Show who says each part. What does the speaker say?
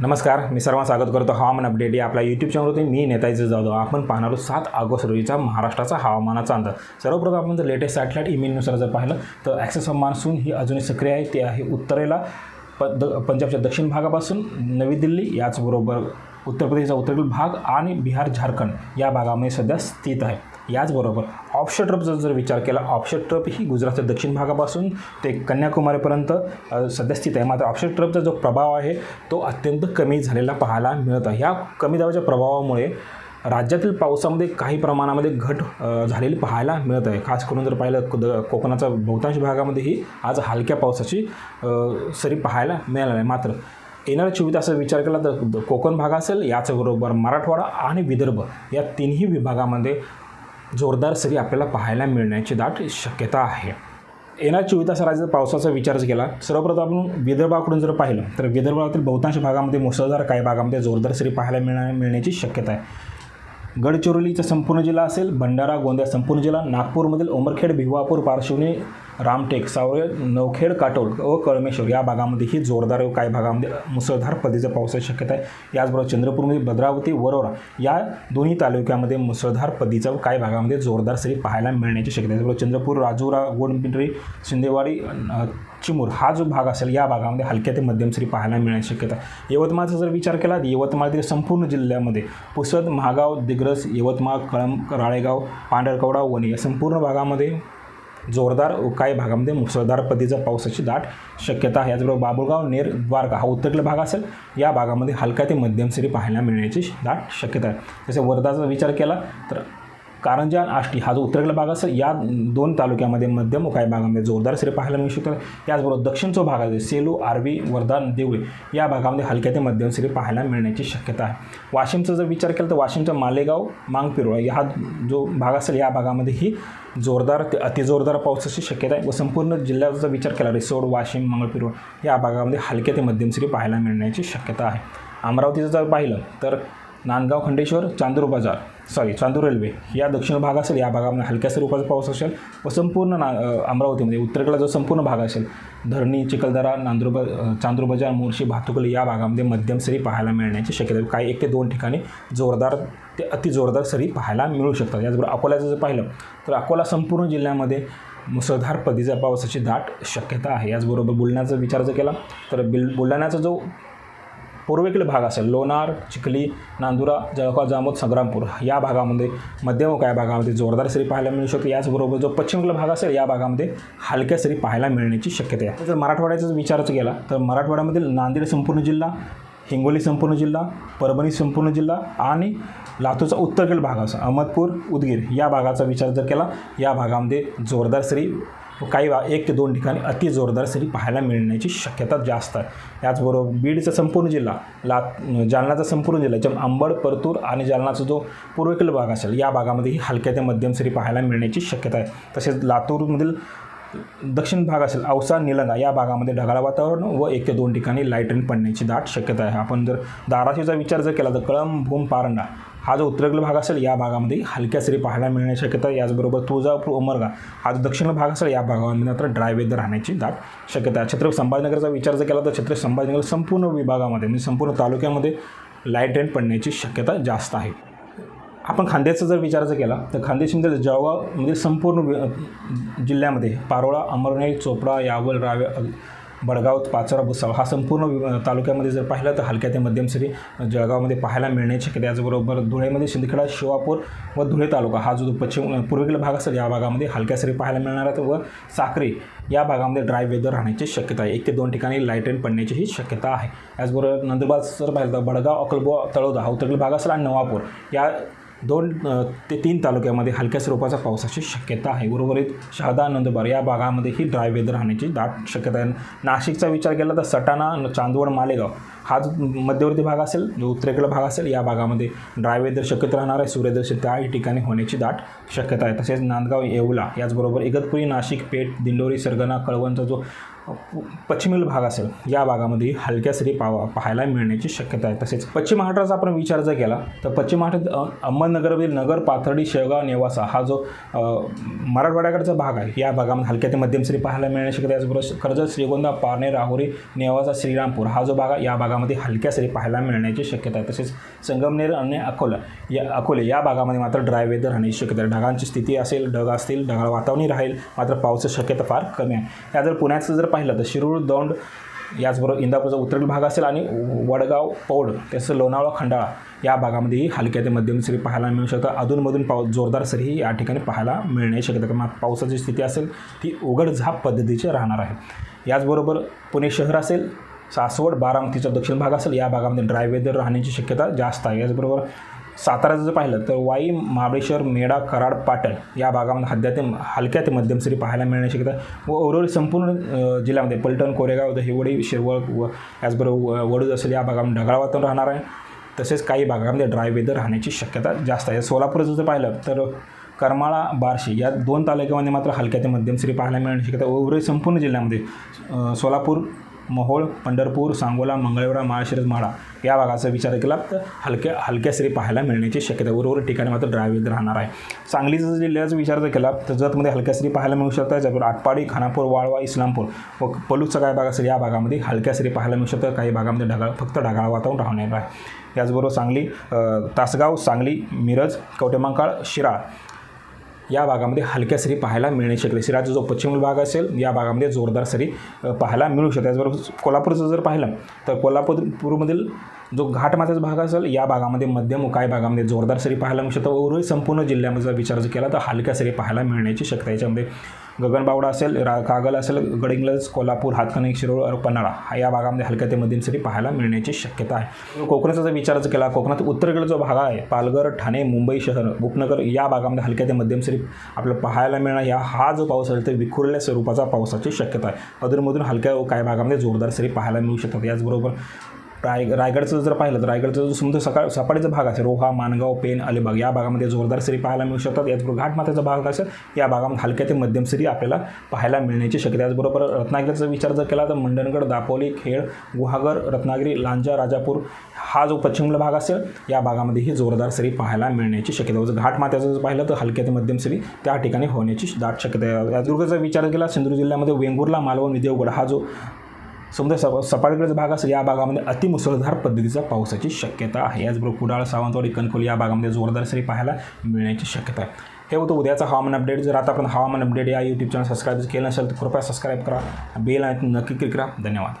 Speaker 1: नमस्कार मी सर्वांना स्वागत करतो हवामान अपडेट या आपल्या यूट्यूब चॅनलवरती मी नेताजी जाधव. आपण पाहणार आहोत सात ऑगस्ट रोजीचा महाराष्ट्राचा हवामानाचा अंदाज. सर्वप्रथम आपण जर लेटेस्ट सॅटेलाईट इमेलनुसार जर पाहिलं तर ॲक्सेस ऑफ मान्सून ही अजूनही सक्रिय आहे. ते आहे उत्तरेला प द पंजाबच्या दक्षिण भागापासून नवी दिल्ली याचबरोबर उत्तर प्रदेशचा उत्तरेकडील भाग आणि बिहार झारखंड या भागामध्ये सध्या स्थित आहे. याचबरोबर ऑप्शन ट्रपचा जर विचार केला ऑप्शन ट्रप ही गुजरातच्या दक्षिण भागापासून ते कन्याकुमारीपर्यंत सध्या स्थित आहे. मात्र ऑप्शन ट्रपचा जो प्रभाव आहे तो अत्यंत कमी झालेला पाहायला मिळत आहे. ह्या कमी दाबाच्या प्रभावामुळे राज्यातील पावसामध्ये काही प्रमाणामध्ये घट झालेली पाहायला मिळत आहे. खास करून जर पाहिलं द- कोकणाचा बहुतांश भागामध्येही आज हलक्या पावसाची सरी पाहायला मिळाली आहे. मात्र येणाऱ्या चोवीस तासाचा विचार केला तर कोकण भाग असेल याचबरोबर मराठवाडा आणि विदर्भ या तिन्ही विभागामध्ये जोरदार सरी आपल्याला पाहायला मिळण्याची दाट शक्यता आहे. येणार चोवीस तास राज्यात पावसाचा विचार केला सर्वप्रथम आपण विदर्भाकडून जर पाहिलं तर विदर्भातील बहुतांश भागामध्ये मुसळधार काही भागामध्ये जोरदार सरी पाहायला मिळणार मिळण्याची शक्यता आहे. गडचिरोलीचा संपूर्ण जिल्हा असेल भंडारा गोंदिया संपूर्ण जिल्हा नागपूरमधील उमरखेड भिवापूर पार्श्वनी रामटेक सावळे नवखेड काटोल व कळमेश्वर या भागामध्येही जोरदार व काही भागामध्ये मुसळधार पद्धतीचा पावसाची शक्यता आहे. याचबरोबर चंद्रपूरमध्ये भद्रावती वरोरा या दोन्ही तालुक्यामध्ये मुसळधार पद्धतीचा व काही भागामध्ये जोरदार सरी पाहायला मिळण्याची शक्यता आहे. त्याचबरोबर चंद्रपूर राजुरा गोडपिंडरी शिंदेवाडी चिमूर हा जो भाग असेल या भागामध्ये हलक्या ते मध्यम सरी पाहायला मिळण्याची शक्यता यवतमाळचा जर विचार केला तर यवतमाळतील संपूर्ण जिल्ह्यामध्ये पुसद महागाव दिग्रस यवतमाळ कळम राळेगाव पांढरकवडा वणी या संपूर्ण भागामध्ये जोरदार काही भागामध्ये मुसळधार पद्धतीचा पावसाची दाट शक्यता आहे. याचबरोबर बाबुळगाव नेर द्वारका हा उत्तरेकडील भाग असेल. या भागामध्ये हलका ते मध्यम सरी पाहायला मिळण्याची दाट शक्यता आहे. जसे वर्धाचा विचार केला तर कारंजा आणि आष्टी हा जो उत्तरेकडील भाग असेल या दोन तालुक्यामध्ये मध्यम व काही भागामध्ये जोरदार सरी पाहायला मिळू शकतात. त्याचबरोबर दक्षिणचा भाग आहे सेलू आर्वी वर्धा देवळे या भागामध्ये हलक्या ते मध्यम सरी पाहायला मिळण्याची शक्यता आहे. वाशिमचा जर विचार केला तर वाशिमचा मालेगाव मांगपिरोळा हा जो भाग असेल या भागामध्येही जोरदार ते अतिजोरदार पावसाची शक्यता आहे व संपूर्ण जिल्ह्याचा जर विचार केला रिसोड वाशिम मंगळपिरोळ या भागामध्ये हलक्या ते मध्यम सरी पाहायला मिळण्याची शक्यता आहे. अमरावतीचं जर पाहिलं तर नांदगाव खंडेश्वर चांदूर बाजार. सॉरी चांदूर रेल्वे या दक्षिण भाग असेल या भागामध्ये हलक्या स्वरूपाचा पाऊस असेल व संपूर्ण ना अमरावतीमध्ये उत्तरेकडला जो संपूर्ण भाग असेल धरणी चिखलदरा नांदुर ब चांदूर बाजार मोर्शी भातुकली या भागामध्ये मध्यम सरी पाहायला मिळण्याची शक्यता काही एक ते दोन ठिकाणी जोरदार ते अति जोरदार सरी पाहायला मिळू शकतात. याचबरोबर अकोल्याचं जर पाहिलं तर अकोला संपूर्ण जिल्ह्यामध्ये मुसळधार पदीचा पावसाची दाट शक्यता आहे. याचबरोबर बुलढाण्याचा विचार जर केला तर बिल बुलढाण्याचा जो पूर्वेकडील भाग असेल लोणार चिखली नांदुरा जळगाव जामोद संग्रामपूर या भागामध्ये मध्यम या भागामध्ये जोरदार सरी पाहायला मिळू शकते. याचबरोबर जो पश्चिमेकडील भाग असेल या भागामध्ये हलक्या सरी पाहायला मिळण्याची शक्यता आहे. जर मराठवाड्याचा जर केला तर मराठवाड्यामधील नांदेड संपूर्ण जिल्हा हिंगोली संपूर्ण जिल्हा परभणी संपूर्ण जिल्हा आणि लातूरचा उत्तरेकडील भाग असा अहमदपूर उदगीर या भागाचा विचार जर केला या भागामध्ये जोरदार सरी काही एक ते दोन ठिकाणी अति जोरदार सरी पाहायला मिळण्याची शक्यता जास्त आहे. याचबरोबर बीडचा संपूर्ण जिल्हा ला जालनाचा संपूर्ण जिल्हा ज्या अंबड परतूर आणि जालनाचा जो पूर्वेकडील भाग असेल या भागामध्येही हलक्या ते मध्यम सरी पाहायला मिळण्याची शक्यता आहे. तसेच लातूरमधील दक्षिण भाग असेल औसा निलंगा या भागामध्ये ढगाळ वातावरण व एक ते दोन ठिकाणी लाइट रेन पडण्याची दाट शक्यता आहे. आपण जर धाराशिवचा विचार जर केला तर कळंब भूम पारंडा हा जो उत्तरेकडील भाग असेल या भागामध्ये हलक्या सरी पाहायला मिळण्याची शक्यता याचबरोबर तुळजापूर उमरगा हा जो दक्षिण भाग असेल या भागामध्ये मात्र ड्राय वेदर राहण्याची दाट शक्यता आहे. छत्रपती संभाजीनगरचा विचार जर केला तर छत्रपती संभाजीनगर संपूर्ण विभागामध्ये म्हणजे संपूर्ण तालुक्यामध्ये लाइट रेन पडण्याची शक्यता जास्त आहे. आपण खांद्याचा जर विचार जर केला तर खांदेशीमध्ये जळगावमधील म्हणजे संपूर्ण वि- जिल्ह्यामध्ये पारोळा अमरनेर चोपडा यावल रावे बडगाव पाचोरा भुसावळ हा संपूर्ण तालुक्यामध्ये जर पाहिलं तर हलक्या ते मध्यम सरी जळगावमध्ये पाहायला मिळण्याची शक्यता याचबरोबर धुळेमध्ये शिंदखेडा शिवापूर व धुळे तालुका हा जो पश्चिम पूर्वेकडील भाग असेल या भागामध्ये हलक्या सरी पाहायला मिळणार आहेत व साखरे या भागामध्ये ड्राय वेदर राहण्याची शक्यता आहे. एक ते दोन ठिकाणी लाइट रेन पडण्याचीही शक्यता आहे. त्याचबरोबर नंदुरबार जर पाहिलं तर बडगाव अकलबो तळोदा हा उत्तरेकडील भाग असेल आणि नवापूर या दोन ते तीन तालुक्यामध्ये हलक्या स्वरूपाचा पावसाची शक्यता आहे. उर्वरित शहादा नंदुरबार या भागामध्येही ड्राय वेदर राहण्याची दाट शक्यता आहे. नाशिकचा विचार केला तर सटाणा चांदवड मालेगाव हा जो मध्यवर्ती भाग असेल जो उत्तरेकडे भाग असेल या भागामध्ये ड्राय वेदर शक्यत राहणार आहे. सूर्यदर्शन त्याही ठिकाणी होण्याची दाट शक्यता आहे. तसेच नांदगाव येवला याचबरोबर इगतपुरी नाशिक पेठ दिंडोरी सरगना कळवणचा जो पश्चिमेल भाग असेल या भागामध्ये हलक्या सरी पावा पाहायला मिळण्याची शक्यता आहे. तसेच पश्चिम महाराष्ट्राचा आपण विचार जर केला तर पश्चिम महाराष्ट्रात अहमदनगरमधील नगर पाथर्डी शेवगाव नेवासा हा जो मराठवाड्याकडचा भाग आहे या भागामध्ये हलक्या ते मध्यम सरी पाहायला मिळण्याची शक्यता त्याचबरोबर कर्जत श्रीगोंदा पारणे राहुरी नेवासा श्रीरामपूर हा जो भाग आहे या भागामध्ये हलक्या सरी पाहायला मिळण्याची शक्यता आहे. तसेच संगमनेर आणि अकोला या अकोले या भागामध्ये मात्र ड्राय वेदर राहण्याची शक्यता आहे. ढगांची स्थिती असेल ढग असतील ढगाळ वातावरण राहील मात्र पावसाची शक्यता फार कमी आहे. या जर पुण्याचं जर पाहिलं तर शिरूर दौंड याचबरोबर इंदापूरचा उत्तरेल भाग असेल आणि वडगाव पौड तसं लोणावळा खंडाळा या भागामध्येही हलक्या ते मध्यम सरी पाहायला मिळू शकतात. अधूनमधून पाऊस जोरदार सरीही या ठिकाणी पाहायला मिळण्याची शक्यता कारण पावसाची स्थिती असेल ती उघड झाप पद्धतीची राहणार आहे. याचबरोबर पुणे शहर असेल सासवड बारामतीचा दक्षिण भाग असेल या भागामध्ये ड्राय वेदर राहण्याची शक्यता जास्त आहे. याचबरोबर साताऱ्याचं जर पाहिलं तर वाई महाबळेश्वर मेढा कराड पाटण या भागामध्ये हद्या ते हलक्या ते मध्यम सरी पाहायला मिळण्याची शक्यता व उर्वरित संपूर्ण जिल्ह्यामध्ये पलटण कोरेगाव हिवडी शिरवळ व याचबरोबर व- वडूज असेल या भागामध्ये ढगाळ वातावरण राहणार आहे. तसेच काही भागामध्ये ड्राय वेदर राहण्याची शक्यता जास्त आहे. सोलापूरचं जर पाहिलं तर करमाळा बार्शी या दोन तालुक्यामध्ये मात्र हलक्या ते मध्यम सरी पाहायला मिळण्याची शक्यता उर्वरित संपूर्ण जिल्ह्यामध्ये सोलापूर मोहोळ पंढरपूर सांगोला मंगळवेढा माळशिरस माळा या भागाचा विचार केला तर हलक्या हलक्या सरी पाहायला मिळण्याची शक्यता उर्वर उर्वरित ठिकाणी मात्र ड्राय राहणार आहे. सांगलीचा जर जिल्ह्याचा विचार जर केला तर जतमध्ये हलक्या सरी पाहायला मिळू शकतात. त्याच्याबरोबर आटपाडी खानापूर वाळवा इस्लामपूर व पलूसचा काय भाग असेल या भागामध्ये हलक्या सरी पाहायला मिळू शकतात. काही भागामध्ये ढगाळ फक्त ढगाळ वातावरण राहणार आहे. याचबरोबर सांगली तासगाव सांगली मिरज कवटेमंकाळ शिराळ या भागामध्ये हलक्या सरी पाहायला मिळण्याची शक्यता आहे. शिराचा जो पश्चिम भाग असेल या भागामध्ये जोरदार सरी पाहायला मिळू शकते त्याचबरोबर कोल्हापूरचं जर पाहिलं तर कोल्हापूर पूरमधील जो घाटमाथ्याचा भाग असेल या भागामध्ये मध्यम उकाय भागामध्ये जोरदार सरी पाहायला मिळू शकतो उर्वरित संपूर्ण जिल्ह्यामध्ये जर विचार जर केला तर हलक्या सरी पाहायला मिळण्याची शक्यता याच्यामध्ये गगनबावडा असेल रा कागल असेल गडिंग्लज कोल्हापूर हातकणंगले शिरोळ पन्हाळा हा या भागामध्ये हलक्या ते मध्यम सरी पाहायला मिळण्याची शक्यता आहे. कोकणाचा जर विचार जर केला कोकणात उत्तरेकडे जो भाग आहे पालघर ठाणे मुंबई शहर उपनगर या भागामध्ये हलक्या ते मध्यम सरी आपल्याला पाहायला मिळणार. या हा जो पाऊस असेल तर विखुरल्या स्वरूपाचा पावसाची शक्यता आहे. अधूनमधून हलक्या काही भागामध्ये जोरदार सरी पाहायला मिळू शकतात. याचबरोबर राय रायगडचं जर पाहिलं तर रायगडचं जो समुद्र सकाळ सपाटीचा भाग असेल रोहा मानगाव पेन अलिबाग या भागामध्ये जोरदार सरी पाहायला मिळू शकतात. याचबरोबर घाटमाथ्याचा भाग असेल या भागामध्ये हलक्या ते मध्यम सरी आपल्याला पाहायला मिळण्याची शक्यता त्याचबरोबर रत्नागिरीचा विचार जर केला तर मंडणगड दापोली खेळ गुहागर रत्नागिरी लांजा राजापूर हा जो पश्चिमला भाग असेल या भागामध्येही जोरदार सरी पाहायला मिळण्याची शक्यता जर घाटमाथ्याचं जर पाहिलं तर हलक्या ते मध्यम सरी त्या ठिकाणी होण्याची दाट शक्यता आहे. याचबरोबर जर विचार केला सिंधुदुर्ग जिल्ह्यामध्ये वेंगुर्ला मालवण विदेवगड हा जो समुद्र सप सपाटीकडचा भाग असेल या भागामध्ये अतिमुसळधार पद्धतीचा पावसाची शक्यता आहे. याचबरोबर कुडाळ सावंतवाडी कणकोली या भागामध्ये जोरदार सरी पाहायला मिळण्याची शक्यता आहे. हे होतं उद्याचं हवामान अपडेट जर आता आपण हवामान अपडेट या यूट्यूब चॅनल सबस्क्राईब केलं नसेल तर कृपया सबस्क्राईब करा. बेल आहे नक्की क्लिक करा. धन्यवाद.